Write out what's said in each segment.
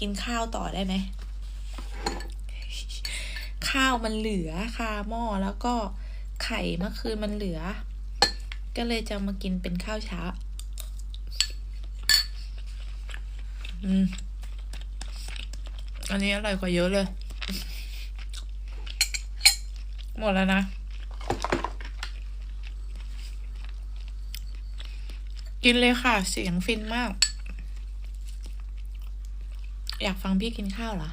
กินข้าวต่อได้ไหม ข้าวมันเหลือคาหม้อแล้วก็ไข่เมื่อคืนมันเหลือ ก็เลยจะมากินเป็นข้าวเช้า อืม อันนี้อร่อยกว่าเยอะเลย หมดแล้วนะ กินเลยค่ะ เสียงฟินมาก อยากฟังพี่กินข้าวเหรอ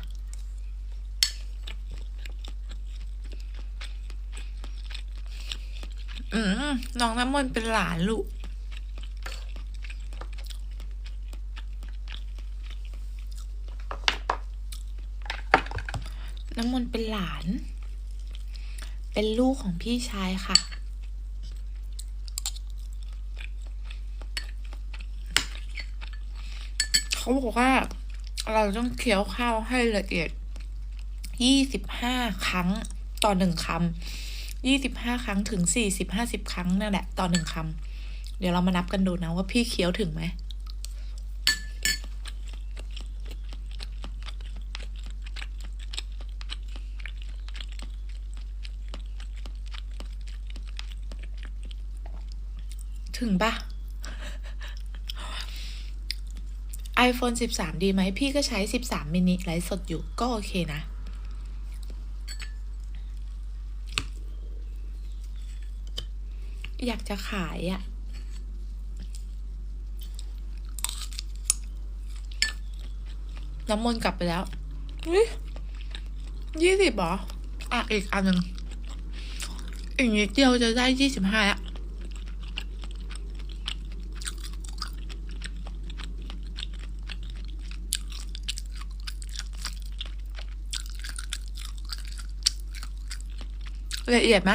อืมน้องน้ำมนต์เป็นหลานลูกน้ำมนต์เป็นหลาน เป็นลูกของพี่ชายค่ะ เขาบอกว่า เราต้องเคี้ยวข้าวให้ละเอียดยี่สิบห้าครั้งต่อหนึ่งคำยี่สิบห้าครั้งถึงสี่สิบห้าสิบครั้งนั่นแหละต่อหนึ่งคำเดี๋ยวเรามานับกันดูนะว่าพี่เคี้ยวถึงไหมถึงปะ iPhone 13 ดีไหมพี่ก็ใช้ 13 มินิไลฟ์สดอยู่ก็โอเคนะอยากจะขายอะ่ะ น้ำมนต์กลับไปแล้วยี่สิบหรอ อะ อีกอันหนึ่งอีกนิดเดียวจะได้ยี่สิบห้าแล้ว ละเอียดไหม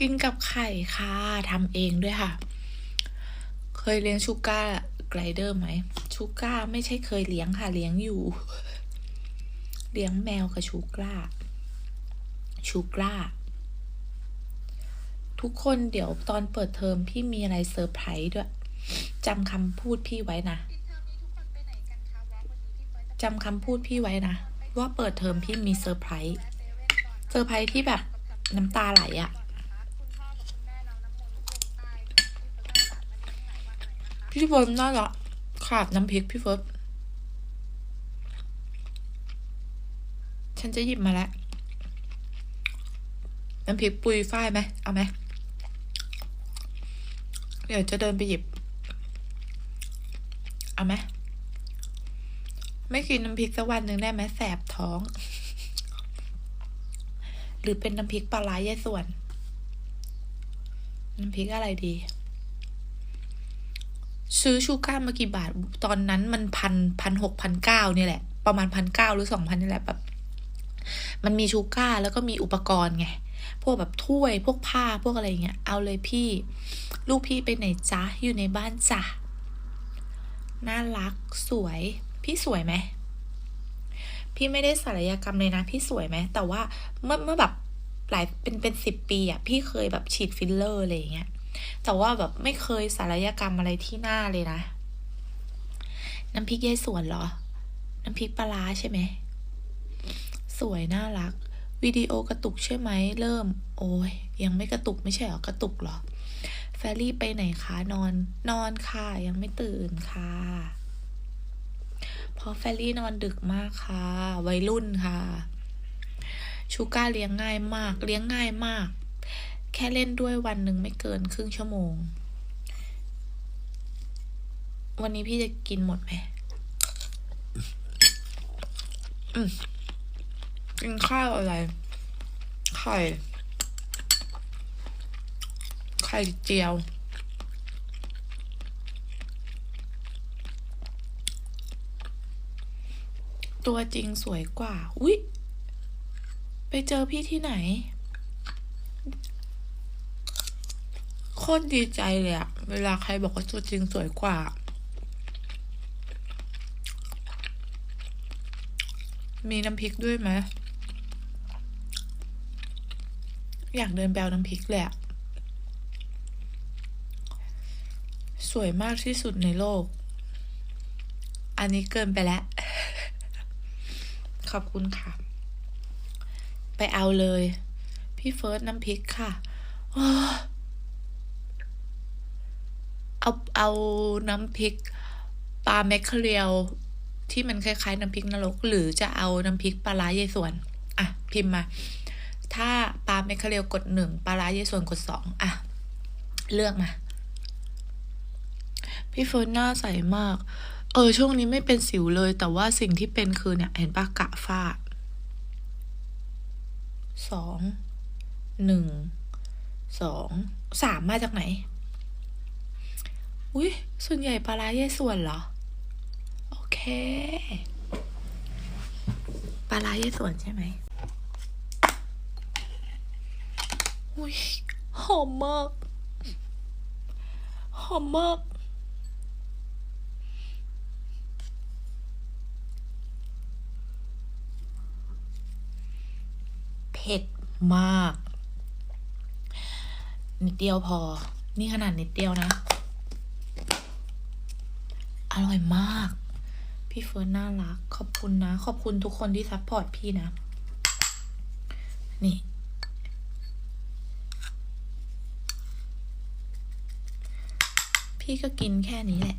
กินกับไข่ค่ะทำเองด้วยค่ะ เคยเลี้ยงชูก้าไกลเดอร์ไหมชูก้าไม่ใช่เคยเลี้ยงค่ะ เลี้ยงอยู่ เลี้ยงแมวกับชูก้าชูก้าทุกคนเดี๋ยวตอนเปิดเทอมพี่มีอะไรเซอร์ไพรส์ด้วย จำคำพูดพี่ไว้นะจำคำพูดพี่ไว้นะ ว่าเปิดเทอมพี่มีเซอร์ไพรส์เซอร์ไพรส์ที่แบบน้ำตาไหลอะพี่เฟิร์นน่ารักขาดน้ำพริกพี่เฟิร์นฉันจะหยิบมาแล้ว น้ำพริกปุยฝ้ายไหม เอาไหม เดี๋ยวจะเดินไปหยิบ เอาไหมไม่กินน้ำพริกสักวันหนึ่งได้ไหมแสบท้อง หรือเป็นน้ำพริกปลาร้ายายส่วน น้ำพริกอะไรดี ซื้อชูก้ามากี่บาท ตอนนั้นมันพันพันหกพันเก้านี่แหละ ประมาณพันเก้าหรือสองพันนี่แหละแบบ มันมีชูก้าแล้วก็มีอุปกรณ์ไงพวกแบบถ้วยพวกผ้าพวกอะไรเงี้ย เอาเลยพี่ ลูกพี่ไปไหนจ๊ะ อยู่ในบ้านจ้ะ น่ารัก สวย พี่สวยไหม พี่ไม่ได้ศัลยกรรมเลยนะ พี่สวยไหม แต่ว่าเมื่อเมื่อแบบหลายเป็นเป็นสิบปีอะพี่เคยแบบฉีดฟิลเลอร์อะไรอย่างเงี้ย แต่ว่าแบบไม่เคยศัลยกรรมอะไรที่หน้าเลยนะ น้ำพริกยายสวนเหรอ น้ำพริกปลาร้าใช่ไหม สวยน่ารัก วิดีโอกระตุกใช่ไหม เริ่ม โอ้ยยังไม่กระตุกไม่ใช่เหรอกระตุกเหรอ ฟรี่ไปไหนคะนอน นอนค่ะ ยังไม่ตื่นค่ะ เพราะแฟรี่นอนดึกมากค่ะ วัยรุ่นค่ะ ชูก้าเลี้ยงง่ายมาก เลี้ยงง่ายมาก แค่เล่นด้วยวันหนึ่งไม่เกินครึ่งชั่วโมง วันนี้พี่จะกินหมดไหมกินข้าวอะไร ไข่ ข่เจียว ตัวจริงสวยกว่า อุ๊ย ไปเจอพี่ที่ไหน โคตรดีใจเลยอะเวลาใครบอกว่าตัวจริงสวยกว่ามีน้ำพริกด้วยไหม อยากเดินแบวน้ำพริกเลยอะ สวยมากที่สุดในโลก อันนี้เกินไปแล้ว ขอบคุณค่ะ ไปเอาเลย พี่เฟิร์สน้ำพริกค่ะเอาเอาน้ำพริกปลาแมคเคอเรียลที่มันคล้ายๆ น้ำพริกนรก หรือจะเอาน้ำพริกปลาร้าเยายส่วน อะ พิมพ์มา ถ้าปลาแมคเคอเรียลกดหนึ่งปลาร้าเยายส่วนกดสองอะ เลือกมา พี่เฟิร์นหน้าใสมาก เออ ช่วงนี้ไม่เป็นสิวเลย แต่ว่าสิ่งที่เป็นคือเนี่ย เห็นปะกะฝ้าสอง หนึ่ง สอง สามมาจากไหน อุ้ยส่วนใหญ่ปลาร้าเย่ส่วนเหรอ โอเค ปลาร้าเย่ส่วนใช่ไหมอุ้ยหอมมาก หอมมาก ผ็ดมาก นิดเดียวพอ นี่ขนาดนิดเดียวนะ อร่อยมาก พี่เฟิร์นน่ารัก ขอบคุณนะ ขอบคุณทุกคนที่ซัพพอร์ตพี่นะ นี่พี่ก็กินแค่นี้แหละ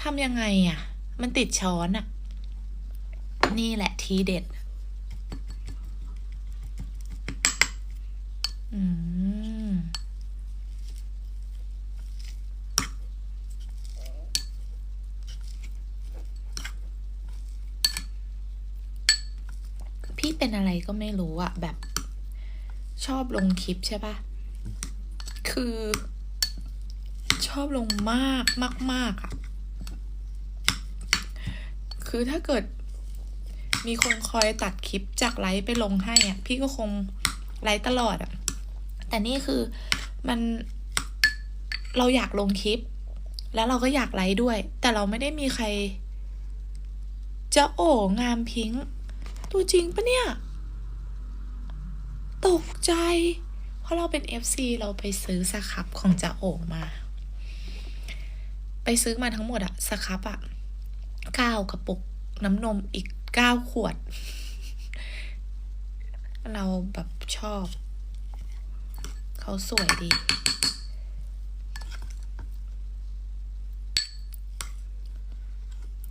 ทำยังไงอะ มันติดช้อนอะ นี่แหละทีเด็ด อืม พี่ เป็นอะไรก็ไม่รู้อะแบบชอบลงคลิปใช่ปะคือ ชอบลงมากมากมากอะคือถ้าเกิด มีคนคอยตัดคลิปจากไลฟ์ไปลงให้อะพี่ก็คงไลฟ์ตลอดอะแต่นี่คือมันเราอยากลงคลิป แล้วเราก็อยากไลฟ์ด้วย แต่เราไม่ได้มีใคร จะโอ้งามพิงค์ ตัวจริงปะเนี่ย ตกใจ เพราะเราเป็น FC เราไปซื้อสครับของจะโอมา ไปซื้อมาทั้งหมดอะสครับอะเก้ากระปุกน้ำนมอีกเก้าขวด เราแบบชอบ เขาสวยดี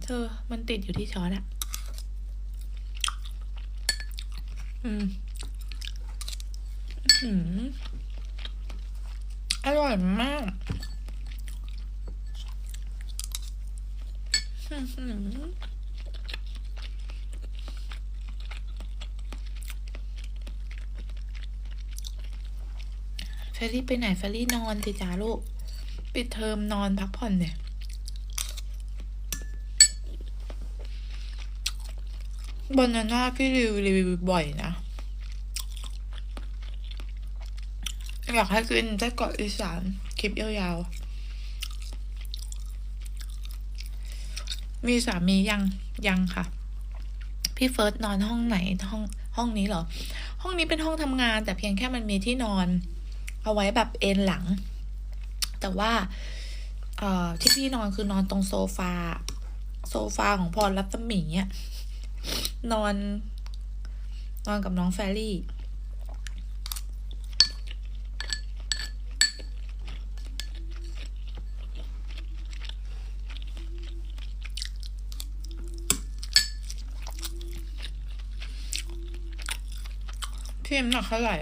เธอมันติดอยู่ที่ช้อนอะ อืมอืมอร่อยมากเฟรรี่ไปไหนเฟรรี่นอนสิจ้าลูก ปิดเทอมนอนพักผ่อนเนี่ย บานาน่าพี่รีวิวรีวิวบ่อยนะ อยากให้กินไส้กรอกอีสานคลิปยาวๆ มีสามียังยังค่ะ พี่เฟิร์สนอนห้องไหนห้องห้องนี้เหรอ ห้องนี้เป็นห้องทำงาน แต่เพียงแค่มันมีที่นอน เอาไว้แบบเอนหลัง แต่ว่าที่พี่นอนคือนอนตรงโซฟา โซฟาของพรรัตมีอะ นอน นอนกับน้องแฟรี่ พี่น้ำหนักเท่าไหร่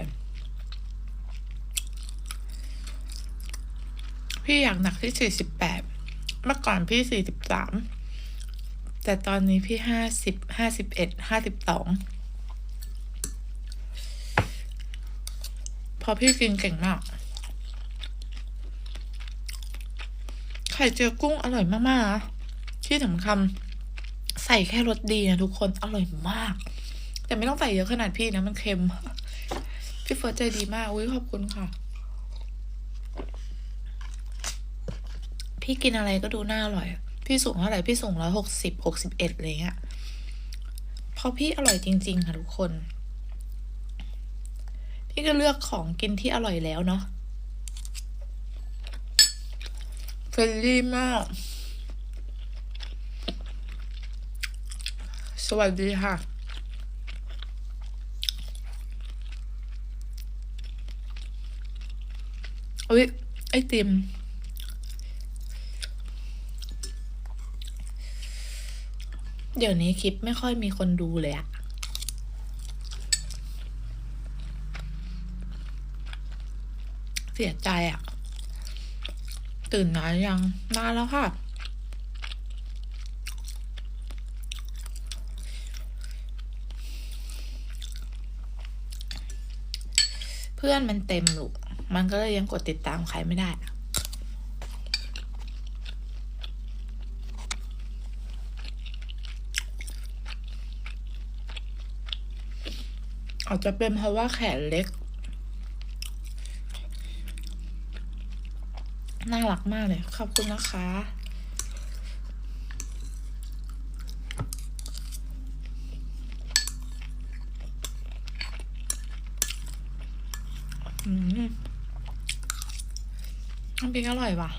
พี่อยากหนักที่สี่สิบแปดเมื่อก่อนพี่สี่สิบสาม แต่ตอนนี้พี่ห้าสิบห้าสิบเอ็ดห้าสิบสองพอพี่กินเก่งมาก ไข่เจียวกุ้งอร่อยมากๆนะที่สำคัญใส่แค่รสดีนะทุกคนอร่อยมาก แต่ไม่ต้องใส่เยอะขนาดพี่นะมันเค็ม พี่เฟิร์สใจดีมากอุ้ยขอบคุณค่ะ พี่กินอะไรก็ดูน่าอร่อย พี่สูงเท่าไหร่พี่สูงร้อยหกสิบหกสิบเอ็ดอะไรเงี้ยพราะพี่อร่อยจริง ๆ ค่ะทุกคน พี่ก็เลือกของกินที่อร่อยแล้วเนาะเฟรนลี่มาก สวัสดีค่ะอุ๊ยไอติม เดี๋ยวนี้คลิปไม่ค่อยมีคนดูเลยอะเสียใจอะตื่นนานยังนานแล้วค่ะ เพื่อนมันเต็มลูก มันก็เลยยังกดติดตามใครไม่ได้อะ อาจจะเป็นเพราะว่าแขนเล็ก น่ารักมากเลย ขอบคุณนะคะ อืมน้ำพริกอร่อยว่ะ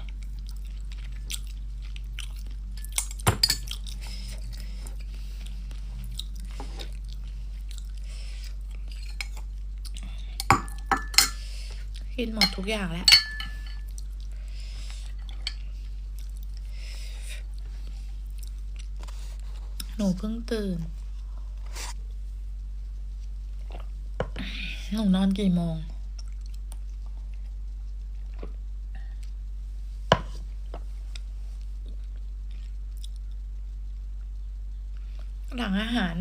กินหมดทุกอย่างแล้ว หนูเพิ่งตื่น หนูนอนกี่โมง หลังอาหาร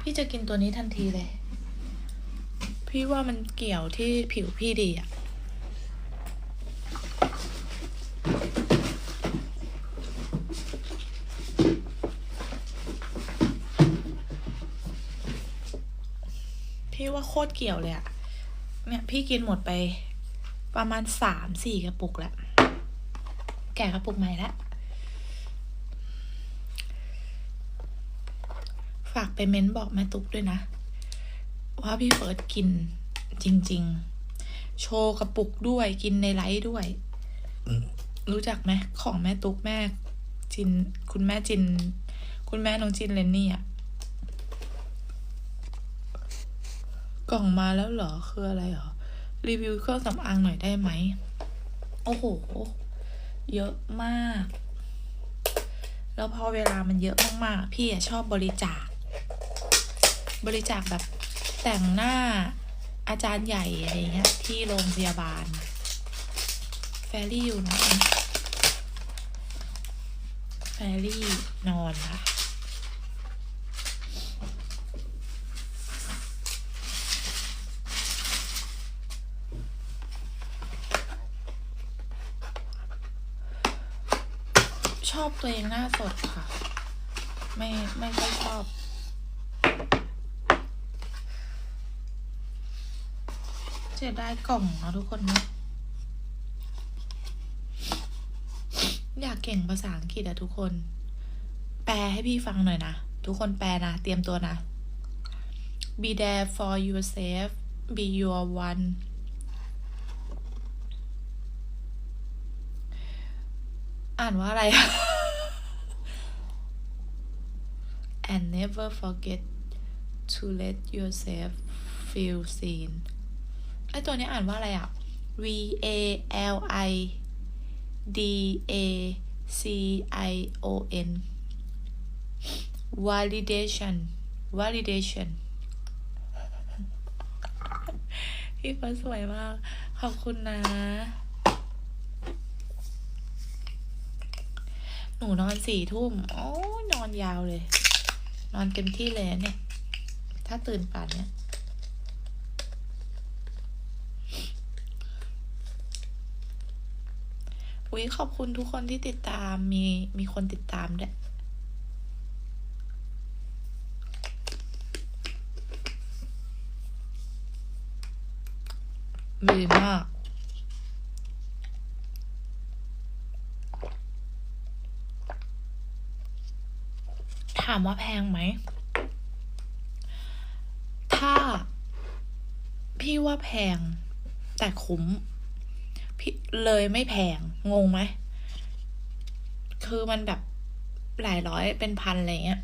พี่จะกินตัวนี้ทันทีเลย พี่ว่ามันเกี่ยวที่ผิวพี่ดีอะพี่ว่าโคตรเกี่ยวเลยอะเนี่ยพี่กินหมดไปประมาณสามสี่กระปุกแล้ว แกะกระปุกใหม่แล้วฝากไปเม้นบอกแม่ตุ๊กด้วยนะ ว่าพี่เฟิร์สกินจริง ๆ โชว์กระปุกด้วยกินในไลฟ์ด้วย รู้จักไหมของแม่ตุ๊กแม่จิน คุณแม่จิน คุณแม่น้องจินเลนนี่อะกล่องมาแล้วเหรอคืออะไรหรอ รีวิวเครื่องสำอางหน่อยได้ไหม โอ้โห เยอะมาก แล้วพอเวลามันเยอะมากๆ พี่อะชอบบริจาค บริจาคแบบ แต่งหน้าอาจารย์ใหญ่อะไรเงี้ยที่โรงพยาบาล แฟรี่อยู่ไหนแฟรี่นอนค่ะชอบตัวเองหน้าสดค่ะ ไม่ ไม่ค่อยชอบ เสียดายกล่องเนาะทุกคนเนาะอยากเก่งภาษาอังกฤษอะทุกคน แปลให้พี่ฟังหน่อยนะ ทุกคนแปลนะ เตรียมตัวนะ be there for yourself be your one อ่านว่าอะไร and never forget to let yourself feel seen อตัวนี้อ่านว่าอะไรอะ V A L I D A C I O N validation validation พี่ฟ้าสวยมาก ขอบคุณนะ หนูนอนสี่ทุ่ม โอ้นอนยาวเลย นอนเต็มที่เลยเนี่ย ถ้าตื่นป่านเนี่ย อุ้ยขอบคุณทุกคนที่ติดตามมีมีคนติดตามด้วยดีมากถามว่าแพงไหม ถ้า พี่ว่าแพงแต่คุ้ม เลยไม่แพง งงไหม คือมันแบบหลายร้อยเป็นพันอะไรเงี้ย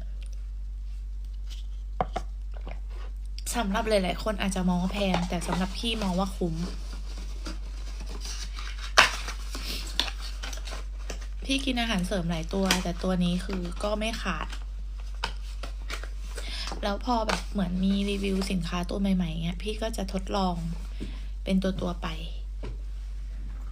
สำหรับหลายๆคนอาจจะมองว่าแพง แต่สำหรับพี่มองว่าคุ้ม พี่กินอาหารเสริมหลายตัว แต่ตัวนี้คือก็ไม่ขาด แล้วพอแบบเหมือนมีรีวิวสินค้าตัวใหม่ ๆเงี้ย พี่ก็จะทดลองเป็นตัวตัวๆไป